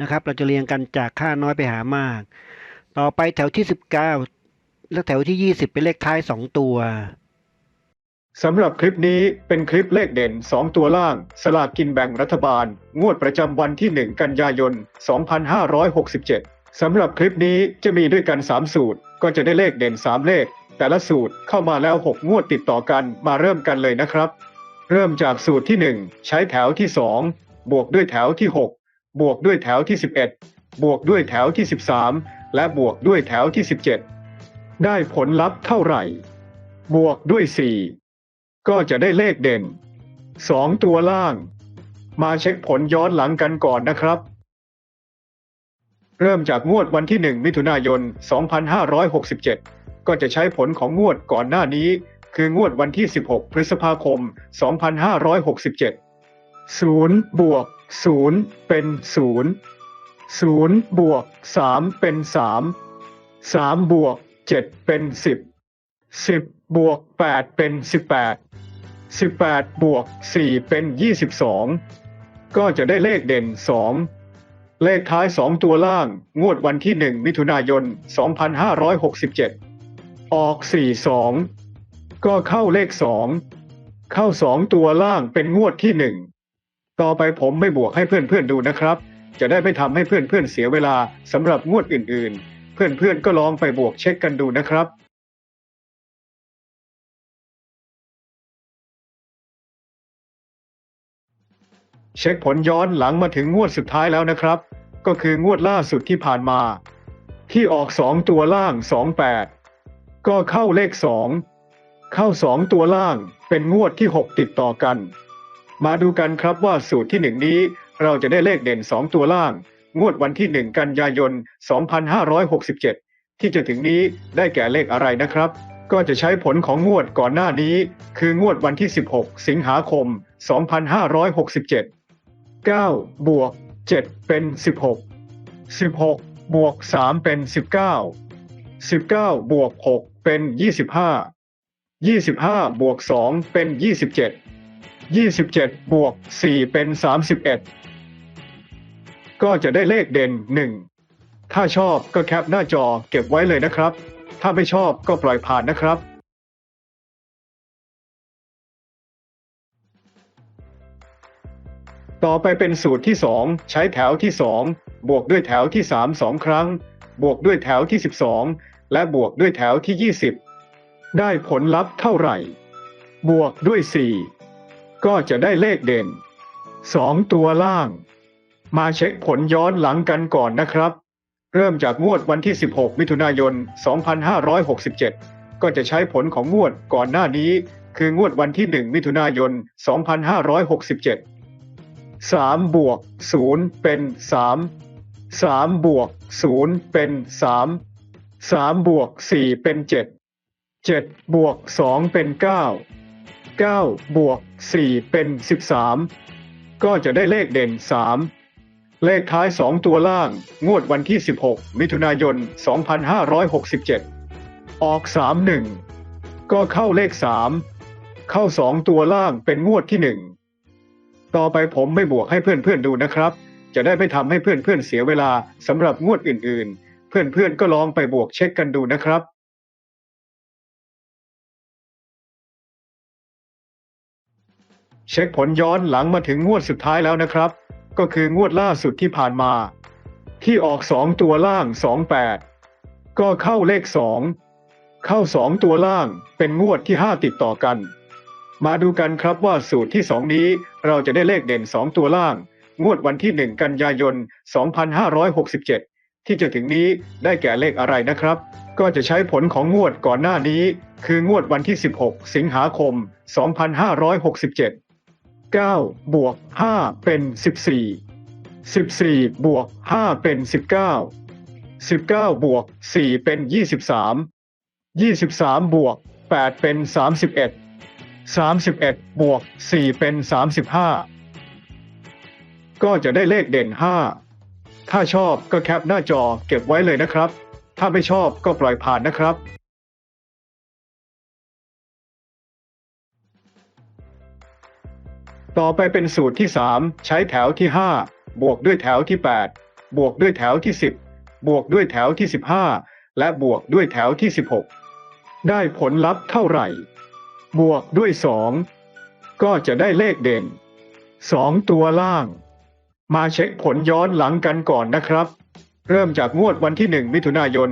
นะครับ เราจะเรียงกันจากค่าน้อยไปหามาก ต่อไปแถวที่ 19 และแถวที่ 20 เป็นเลขท้าย 2 ตัวสำหรับคลิปนี้เป็นคลิปเลขเด่น 2 ตัวล่าง สลากกินแบ่งรัฐบาล งวดประจำวันที่ 1 กันยายน 2567 สำหรับคลิปนี้จะมีด้วยกัน 3 สูตร ก็จะได้เลขเด่น 3 เลข แต่ละสูตรเข้ามาแล้ว 6 งวดติดต่อกันมาเริ่มกันเลยนะครับ เริ่มจากสูตรที่ 1 ใช้แถวที่ 2 บวกด้วยแถวที่6 บวกด้วยแถวที่ 11 บวกด้วยแถวที่ 13 และบวกด้วยแถวที่ 17 ได้ผลลัพธ์เท่าไหร่ บวกด้วย 4 ก็จะได้เลขเด่น 2 ตัวล่าง มาเช็คผลย้อนหลังกันก่อนนะครับ เริ่มจากงวดวันที่ 1 มิถุนายน 2567 ก็จะใช้ผลของงวดก่อนหน้านี้ คืองวดวันที่ 16 พฤษภาคม 2567 0บวก0เป็น0 0บวก3เป็น3 3บวก7เป็น10 10บวก8เป็น18 18บวก4เป็น22ก็จะได้เลขเด่น2เลขท้าย2ตัวล่าง งวดวันที่1มิถุนายน2567ออก42ก็เข้าเลข2เข้า2ตัวล่างเป็นงวดที่1 ต่อไปผมไม่บวกให้เพื่อนๆดูนะครับ จะได้ไม่ทำให้เพื่อนๆเสียเวลาสำหรับงวดอื่นๆ เพื่อนๆก็ลองไปบวกเช็คกันดูนะครับเช็คผลย้อนหลังมาถึงงวดสุดท้ายแล้วนะครับ ก็คืองวดล่าสุดที่ผ่านมา ที่ออก 2 ตัวล่าง 28 ก็เข้าเลข 2 เข้า 2 ตัวล่างเป็นงวดที่ 6 ติดต่อกัน มาดูกันครับว่าสูตรที่1นี้ เราจะได้เลขเด่น 2 ตัวล่าง งวดวันที่ 1 กันยายน 2567 ที่จะถึงนี้ได้แก่เลขอะไรนะครับ ก็จะใช้ผลของงวดก่อนหน้านี้ คืองวดวันที่ 16 สิงหาคม 2567 9บวก7เป็น 16 16 บวก 3 เป็น 19 19 บวก 6 เป็น 25 25 บวก 2 เป็น 27 27บวก4เป็น31ก็จะได้เลขเด่น1ถ้าชอบก็แคปหน้าจอเก็บไว้เลยนะครับ ถ้าไม่ชอบก็ปล่อยผ่านนะครับ ต่อไปเป็นสูตรที่2ใช้แถวที่2บวกด้วยแถวที่3 2ครั้ง บวกด้วยแถวที่12และบวกด้วยแถวที่20ได้ผลลัพธ์เท่าไหร่ บวกด้วย4 ก็จะได้เลขเด่น 2 ตัวล่าง มาเช็คผลย้อนหลังกันก่อนนะครับ เริ่มจากงวดวันที่ 16 มิถุนายน 2567 ก็จะใช้ผลของงวดก่อนหน้านี้ คืองวดวันที่ 1 มิถุนายน 2567 3 บวก 0 เป็น 3 3 บวก 0 เป็น 3 3 บวก 4 เป็น 7 7 บวก 2 เป็น 9 9 บวก 4 เป็น 13 ก็จะได้เลขเด่น 3 เลขท้าย 2 ตัวล่าง งวดวันที่ 16 มิถุนายน 2567 ออก 31 ก็เข้าเลข 3 เข้า 2 ตัวล่างเป็นงวดที่ 1 ต่อไปผมไม่บวกให้เพื่อนๆดูนะครับ จะได้ไม่ทำให้เพื่อนๆเสียเวลาสำหรับงวดอื่นๆ เพื่อนๆก็ลองไปบวกเช็คกันดูนะครับ เช็คผลย้อนหลังมาถึงงวดสุดท้ายแล้วนะครับ ก็คืองวดล่าสุดที่ผ่านมา ที่ออก2ตัวล่าง28ก็เข้าเลข2เข้า2ตัวล่างเป็นงวดที่5ติดต่อกัน มาดูกันครับว่าสูตรที่2นี้เราจะได้เลขเด่น2ตัวล่าง งวดวันที่1กันยายน 2567 ที่จะถึงนี้ได้แก่เลขอะไรนะครับก็จะใช้ผลของงวดก่อนหน้านี้ คืองวดวันที่ 16 สิงหาคม 2567 9บวก5เป็น 14 14บวก5เป็น 19 19บวก4เป็น 23 23บวก8เป็น 31 31บวก4เป็น 35 ก็จะได้เลขเด่น 5 ถ้าชอบก็แคปหน้าจอเก็บไว้เลยนะครับ ถ้าไม่ชอบก็ปล่อยผ่านนะครับ ต่อไปเป็นสูตรที่ 3 ใช้แถวที่ 5 บวกด้วยแถวที่ 8 บวกด้วยแถวที่ 10 บวกด้วยแถวที่ 15 และบวกด้วยแถวที่ 16 ได้ผลลัพธ์เท่าไหร่ บวกด้วย 2 ก็จะได้เลขเด่น 2 ตัวล่าง มาเช็คผลย้อนหลังกันก่อนนะครับ เริ่มจากงวดวันที่ 1 มิถุนายน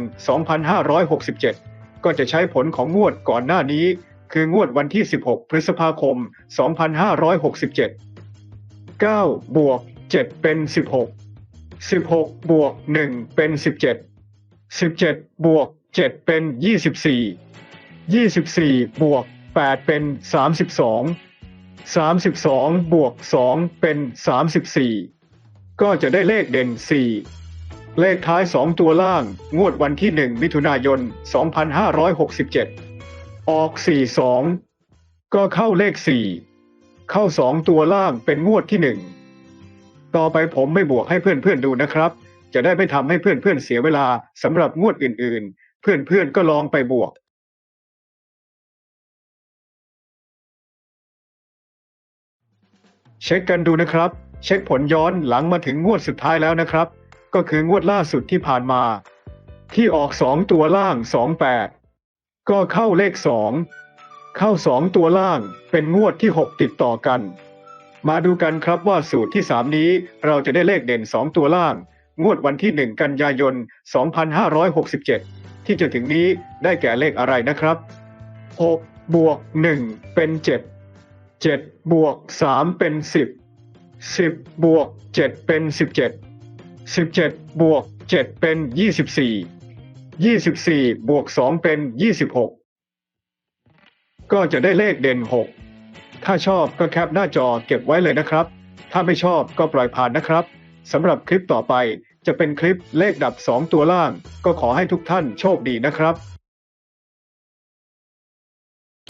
2567 ก็จะใช้ผลของงวดก่อนหน้านี้ คืองวดวันที่ 16 พฤษภาคม 2567 9 บวก 7 เป็น 16 16 บวก 1 เป็น 17 17 บวก 7 เป็น 24 24 บวก 8 เป็น 32 32 บวก 2 เป็น 34 ก็จะได้เลขเด่น 4 เลขท้าย 2 ตัวล่าง งวดวันที่ 1 มิถุนายน 2567 ออก42ก็เข้าเลข4เข้า2ตัวล่างเป็นงวดที่1ต่อไปผมไม่บวกให้เพื่อนๆดูนะครับ จะได้ไม่ทำให้เพื่อนๆเสียเวลาสำหรับงวดอื่นๆ เพื่อนๆก็ลองไปบวกเช็คกันดูนะครับ เช็คผลย้อนหลังมาถึงงวดสุดท้ายแล้วนะครับ ก็คืองวดล่าสุดที่ผ่านมา ที่ออก 2 ตัวล่าง 28 ก็เข้าเลข2เข้า2ตัวล่างเป็นงวดที่ 6 ติดต่อกัน มาดูกันครับว่าสูตรที่ 3 นี้เราจะได้เลขเด่น 2 ตัวล่าง งวดวันที่ 1 กันยายน 2567 ที่จะถึงนี้ได้แก่เลขอะไรนะครับ 6 บวก 1 เป็น 7 7 บวก 3 เป็น 10 10 บวก 7 เป็น 17 17 บวก 7 เป็น 24 24บวก2เป็น26ก็จะได้เลขเด่น6ถ้าชอบก็แคปหน้าจอเก็บไว้เลยนะครับ ถ้าไม่ชอบก็ปล่อยผ่านนะครับสำหรับคลิปต่อไปจะเป็นคลิปเลขดับ 2 ตัวล่าง ก็ขอให้ทุกท่านโชคดีนะครับ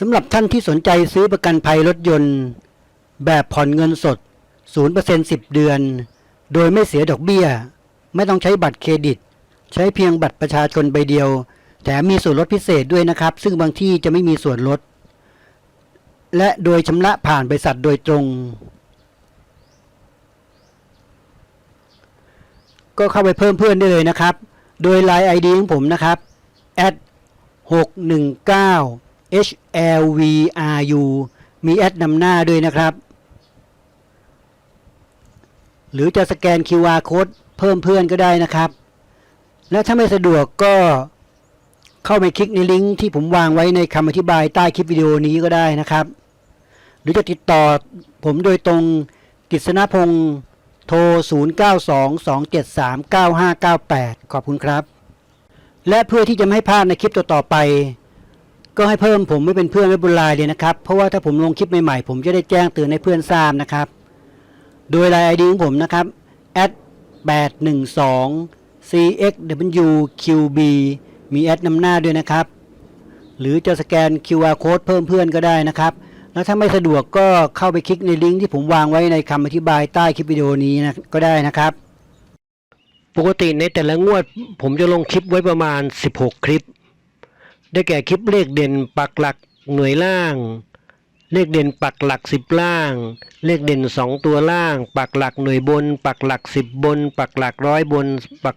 สำหรับท่านที่สนใจซื้อประกันภัยรถยนต์ แบบผ่อนเงินสด 0% 10 เดือน โดยไม่เสียดอกเบี้ย ไม่ต้องใช้บัตรเครดิต ใช้เพียงบัตรประชาชนใบเดียว แถมมีส่วนลดพิเศษด้วยนะครับ ซึ่งบางที่จะไม่มีส่วนลด และโดยชำระผ่านบริษัทโดยตรง ก็เข้าไปเพิ่มเพื่อนได้เลยนะครับ โดย Line ID ของผมนะครับ at 619 HLVRU มีแอดนำหน้าด้วยนะครับ หรือจะสแกน QR code เพิ่มเพื่อนก็ได้นะครับ และถ้าไม่สะดวกก็เข้าไปคลิกในลิงก์ที่ผมวางไว้ในคำอธิบายใต้คลิปวิดีโอนี้ก็ได้นะครับ หรือจะติดต่อผมโดยตรงกฤษณพงศ์โทร 0922739598 ขอบคุณครับ และเพื่อที่จะไม่ให้พลาดในคลิปต่อๆไป ก็ให้เพิ่มผมไม่เป็นเพื่อนไว้บนไลน์เลยนะครับ เพราะว่าถ้าผมลงคลิปใหม่ๆ ผมจะได้แจ้งเตือนให้เพื่อนทราบนะครับ โดยไลน์ ID ของผมนะครับ812 cxwqb มีแอดนำหน้าด้วยนะครับ หรือจะสแกน QR code เพิ่มเพื่อนก็ได้นะครับ แล้วถ้าไม่สะดวกก็เข้าไปคลิกในลิงก์ที่ผมวางไว้ในคำอธิบายใต้คลิปวิดีโอนี้นะก็ได้นะครับ ปกติในแต่ละงวด ผมจะลงคลิปไว้ประมาณ 16 คลิป ได้แก่คลิปเลขเด่นปักหลักหน่วยล่าง เลขเด่นปักหลัก 10 ล่าง เลขเด่น 2 ตัวล่าง ปักหลักหน่วยบน ปักหลัก 10 บน ปักหลักร้อยบน ปัก